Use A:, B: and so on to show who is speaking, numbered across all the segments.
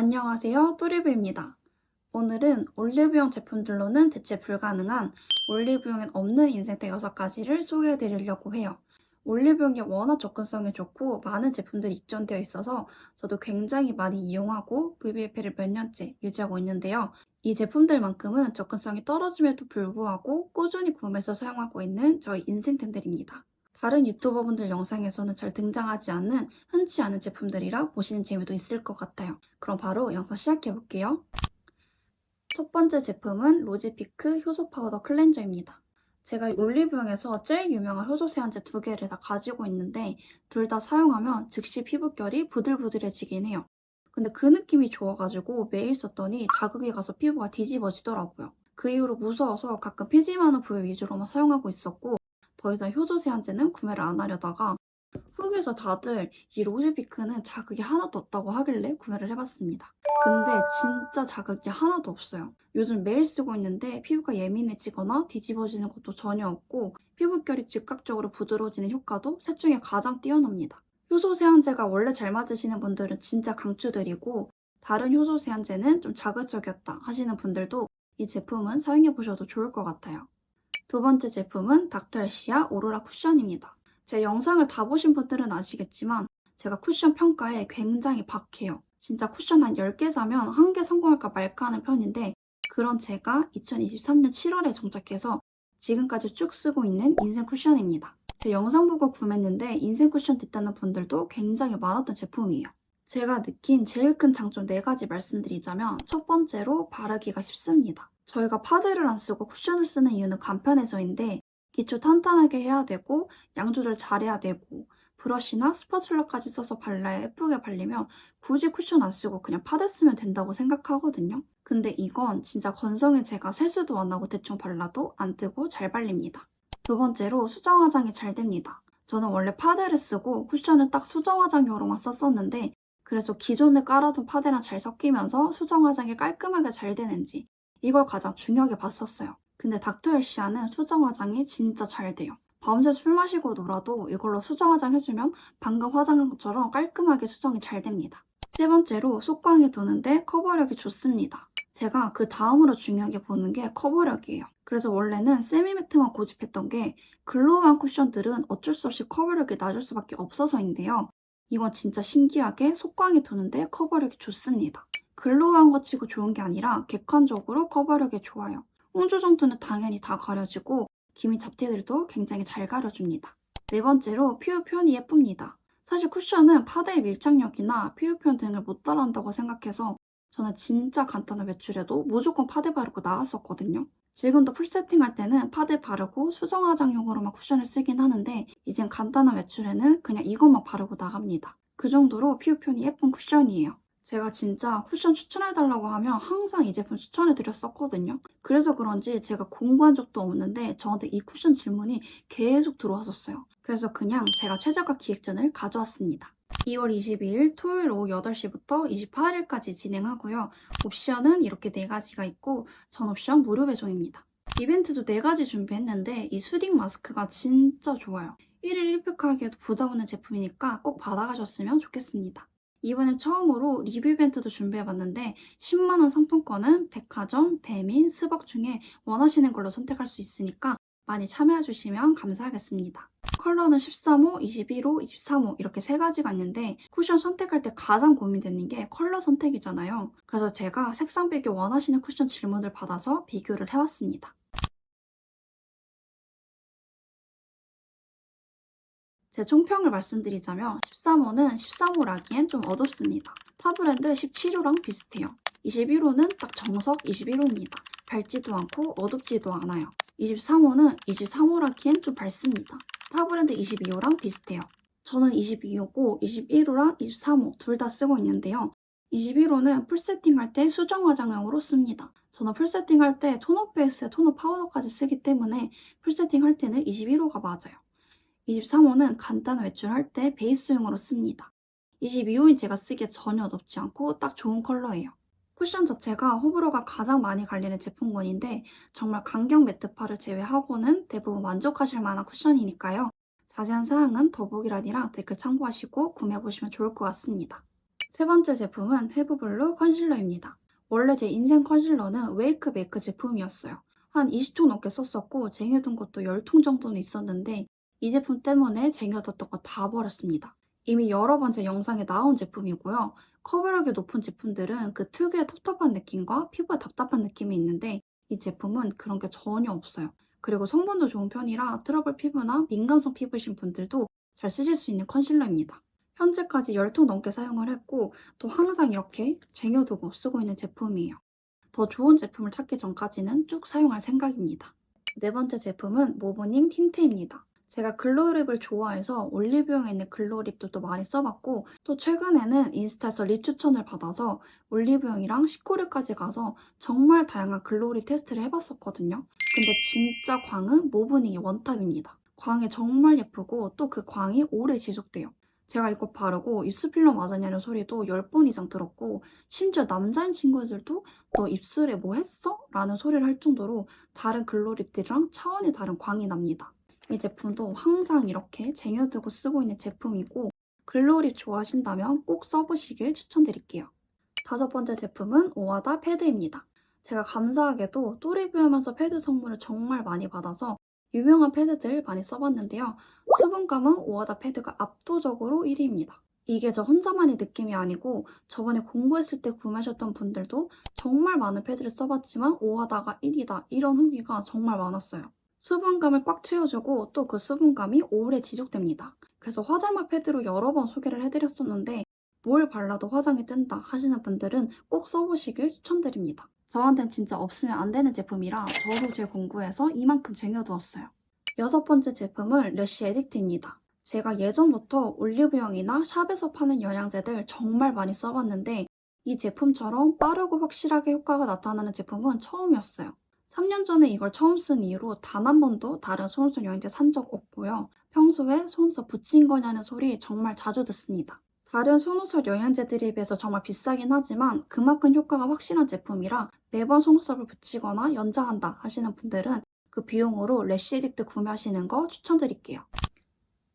A: 안녕하세요. 또리브입니다. 오늘은 올리브영 제품들로는 대체 불가능한 올리브영엔 없는 인생대 6가지를 소개해 드리려고 해요. 올리브영이 워낙 접근성이 좋고 많은 제품들이 입점되어 있어서 저도 굉장히 많이 이용하고 VBF를 몇 년째 유지하고 있는데요. 이 제품들만큼은 접근성이 떨어짐에도 불구하고 꾸준히 구매해서 사용하고 있는 저희 인생템들입니다. 다른 유튜버분들 영상에서는 잘 등장하지 않는 흔치 않은 제품들이라 보시는 재미도 있을 것 같아요. 그럼 바로 영상 시작해 볼게요. 첫 번째 제품은 로지피크 효소 파우더 클렌저입니다. 제가 올리브영에서 제일 유명한 효소 세안제 두 개를 다 가지고 있는데 둘 다 사용하면 즉시 피부결이 부들부들해지긴 해요. 근데 그 느낌이 좋아가지고 매일 썼더니 자극이 가서 피부가 뒤집어지더라고요. 그 이후로 무서워서 가끔 피지 많은 부위 위주로만 사용하고 있었고 더 이상 효소 세안제는 구매를 안 하려다가 후기에서 다들 이 로즈피크는 자극이 하나도 없다고 하길래 구매를 해봤습니다. 근데 진짜 자극이 하나도 없어요. 요즘 매일 쓰고 있는데 피부가 예민해지거나 뒤집어지는 것도 전혀 없고 피부결이 즉각적으로 부드러워지는 효과도 셋 중에 가장 뛰어납니다. 효소 세안제가 원래 잘 맞으시는 분들은 진짜 강추드리고 다른 효소 세안제는 좀 자극적이었다 하시는 분들도 이 제품은 사용해 보셔도 좋을 것 같아요. 두 번째 제품은 닥터엘시아 오로라 쿠션입니다. 제 영상을 다 보신 분들은 아시겠지만 제가 쿠션 평가에 굉장히 박해요. 진짜 쿠션 한 10개 사면 한 개 성공할까 말까 하는 편인데 그런 제가 2023년 7월에 정착해서 지금까지 쭉 쓰고 있는 인생 쿠션입니다. 제 영상 보고 구매했는데 인생 쿠션 됐다는 분들도 굉장히 많았던 제품이에요. 제가 느낀 제일 큰 장점 4가지 말씀드리자면 첫 번째로 바르기가 쉽습니다. 저희가 파데를 안 쓰고 쿠션을 쓰는 이유는 간편해서인데 기초 탄탄하게 해야 되고 양 조절 잘해야 되고 브러쉬나 스파츌라까지 써서 발라야 예쁘게 발리면 굳이 쿠션 안 쓰고 그냥 파데 쓰면 된다고 생각하거든요. 근데 이건 진짜 건성에 제가 세수도 안 하고 대충 발라도 안 뜨고 잘 발립니다. 두 번째로 수정 화장이 잘 됩니다. 저는 원래 파데를 쓰고 쿠션을 딱 수정 화장용으로만 썼었는데 그래서 기존에 깔아둔 파데랑 잘 섞이면서 수정 화장이 깔끔하게 잘 되는지 이걸 가장 중요하게 봤었어요. 근데 닥터 엘시아는 수정 화장이 진짜 잘 돼요. 밤새 술 마시고 놀아도 이걸로 수정 화장 해주면 방금 화장한 것처럼 깔끔하게 수정이 잘 됩니다. 세 번째로 속광이 도는데 커버력이 좋습니다. 제가 그 다음으로 중요하게 보는 게 커버력이에요. 그래서 원래는 세미매트만 고집했던 게 글로우한 쿠션들은 어쩔 수 없이 커버력이 낮을 수밖에 없어서인데요. 이건 진짜 신기하게 속광이 도는데 커버력이 좋습니다. 글로우한 것 치고 좋은 게 아니라 객관적으로 커버력이 좋아요. 홍조 정도는 당연히 다 가려지고 기미 잡티들도 굉장히 잘 가려줍니다. 네 번째로 피부 표현이 예쁩니다. 사실 쿠션은 파데의 밀착력이나 피부 표현 등을 못 따라한다고 생각해서 저는 진짜 간단한 외출에도 무조건 파데 바르고 나왔었거든요. 지금도 풀세팅 할 때는 파데 바르고 수정 화장용으로만 쿠션을 쓰긴 하는데 이젠 간단한 외출에는 그냥 이것만 바르고 나갑니다. 그 정도로 피부 표현이 예쁜 쿠션이에요. 제가 진짜 쿠션 추천해달라고 하면 항상 이 제품 추천해드렸었거든요. 그래서 그런지 제가 공부한 적도 없는데 저한테 이 쿠션 질문이 계속 들어왔었어요. 그래서 그냥 제가 최저가 기획전을 가져왔습니다. 2월 22일 토요일 오후 8시부터 28일까지 진행하고요. 옵션은 이렇게 4가지가 있고 전 옵션 무료 배송입니다. 이벤트도 4가지 준비했는데 이 수딩 마스크가 진짜 좋아요. 1일 1팩 하기에도 부담 없는 제품이니까 꼭 받아가셨으면 좋겠습니다. 이번에 처음으로 리뷰 이벤트도 준비해봤는데 10만원 상품권은 백화점, 배민, 스벅 중에 원하시는 걸로 선택할 수 있으니까 많이 참여해주시면 감사하겠습니다. 컬러는 13호, 21호, 23호 이렇게 세 가지가 있는데 쿠션 선택할 때 가장 고민되는 게 컬러 선택이잖아요. 그래서 제가 색상 비교 원하시는 쿠션 질문을 받아서 비교를 해왔습니다. 제 총평을 말씀드리자면 13호는 13호라기엔 좀 어둡습니다. 타브랜드 17호랑 비슷해요. 21호는 딱 정석 21호입니다. 밝지도 않고 어둡지도 않아요. 23호는 23호라기엔 좀 밝습니다. 타브랜드 22호랑 비슷해요. 저는 22호고 21호랑 23호 둘 다 쓰고 있는데요. 21호는 풀세팅 할 때 수정 화장용으로 씁니다. 저는 풀세팅 할 때 톤업 베이스에 톤업 파우더까지 쓰기 때문에 풀세팅 할 때는 21호가 맞아요. 23호는 간단한 외출할 때 베이스용으로 씁니다. 22호인 제가 쓰기에 전혀 어둡지 않고 딱 좋은 컬러예요. 쿠션 자체가 호불호가 가장 많이 갈리는 제품군인데 정말 강경 매트파를 제외하고는 대부분 만족하실 만한 쿠션이니까요. 자세한 사항은 더보기란이랑 댓글 참고하시고 구매해보시면 좋을 것 같습니다. 세 번째 제품은 헤브블루 컨실러입니다. 원래 제 인생 컨실러는 웨이크 메이크 제품이었어요. 한 20통 넘게 썼었고 쟁여둔 것도 10통 정도는 있었는데 이 제품 때문에 쟁여뒀던 거 다 버렸습니다. 이미 여러 번 제 영상에 나온 제품이고요. 커버력이 높은 제품들은 그 특유의 텁텁한 느낌과 피부가 답답한 느낌이 있는데 이 제품은 그런 게 전혀 없어요. 그리고 성분도 좋은 편이라 트러블 피부나 민감성 피부이신 분들도 잘 쓰실 수 있는 컨실러입니다. 현재까지 10통 넘게 사용을 했고 또 항상 이렇게 쟁여두고 쓰고 있는 제품이에요. 더 좋은 제품을 찾기 전까지는 쭉 사용할 생각입니다. 네 번째 제품은 모브닝 틴트입니다. 제가 글로우립을 좋아해서 올리브영에 있는 글로우립도 또 많이 써봤고 또 최근에는 인스타에서 립 추천을 받아서 올리브영이랑 시코르까지 가서 정말 다양한 글로우립 테스트를 해봤었거든요. 근데 진짜 광은 모브닝이 원탑입니다. 광이 정말 예쁘고 또 그 광이 오래 지속돼요. 제가 이거 바르고 입술 필러 맞았냐는 소리도 10번 이상 들었고 심지어 남자인 친구들도 너 입술에 뭐 했어? 라는 소리를 할 정도로 다른 글로립들이랑 차원이 다른 광이 납니다. 이 제품도 항상 이렇게 쟁여두고 쓰고 있는 제품이고 글로립 좋아하신다면 꼭 써보시길 추천드릴게요. 다섯 번째 제품은 오하다 패드입니다. 제가 감사하게도 또 리뷰하면서 패드 선물을 정말 많이 받아서 유명한 패드들 많이 써봤는데요. 수분감은 오하다 패드가 압도적으로 1위입니다. 이게 저 혼자만의 느낌이 아니고 저번에 공부했을 때 구매하셨던 분들도 정말 많은 패드를 써봤지만 오하다가 1위다 이런 후기가 정말 많았어요. 수분감을 꽉 채워주고 또 그 수분감이 오래 지속됩니다. 그래서 화장막 패드로 여러 번 소개를 해드렸었는데 뭘 발라도 화장이 뜬다 하시는 분들은 꼭 써보시길 추천드립니다. 저한텐 진짜 없으면 안 되는 제품이라 저도 제 공구에서 이만큼 쟁여두었어요. 여섯 번째 제품은 러쉬 에딕트입니다. 제가 예전부터 올리브영이나 샵에서 파는 영양제들 정말 많이 써봤는데 이 제품처럼 빠르고 확실하게 효과가 나타나는 제품은 처음이었어요. 3년 전에 이걸 처음 쓴 이후로 단 한 번도 다른 속눈썹 영양제 산 적 없고요. 평소에 속눈썹 붙인 거냐는 소리 정말 자주 듣습니다. 다른 속눈썹 영양제들에 비해서 정말 비싸긴 하지만 그만큼 효과가 확실한 제품이라 매번 속눈썹을 붙이거나 연장한다 하시는 분들은 그 비용으로 래쉬 에딕트 구매하시는 거 추천드릴게요.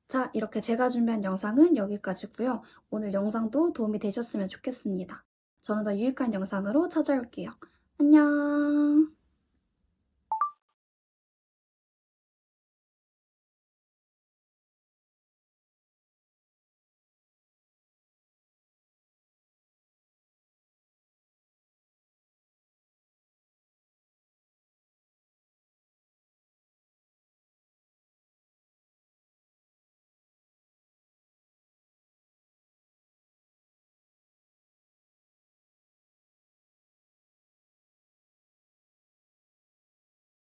A: 자, 이렇게 제가 준비한 영상은 여기까지고요. 오늘 영상도 도움이 되셨으면 좋겠습니다. 저는 더 유익한 영상으로 찾아올게요. 안녕!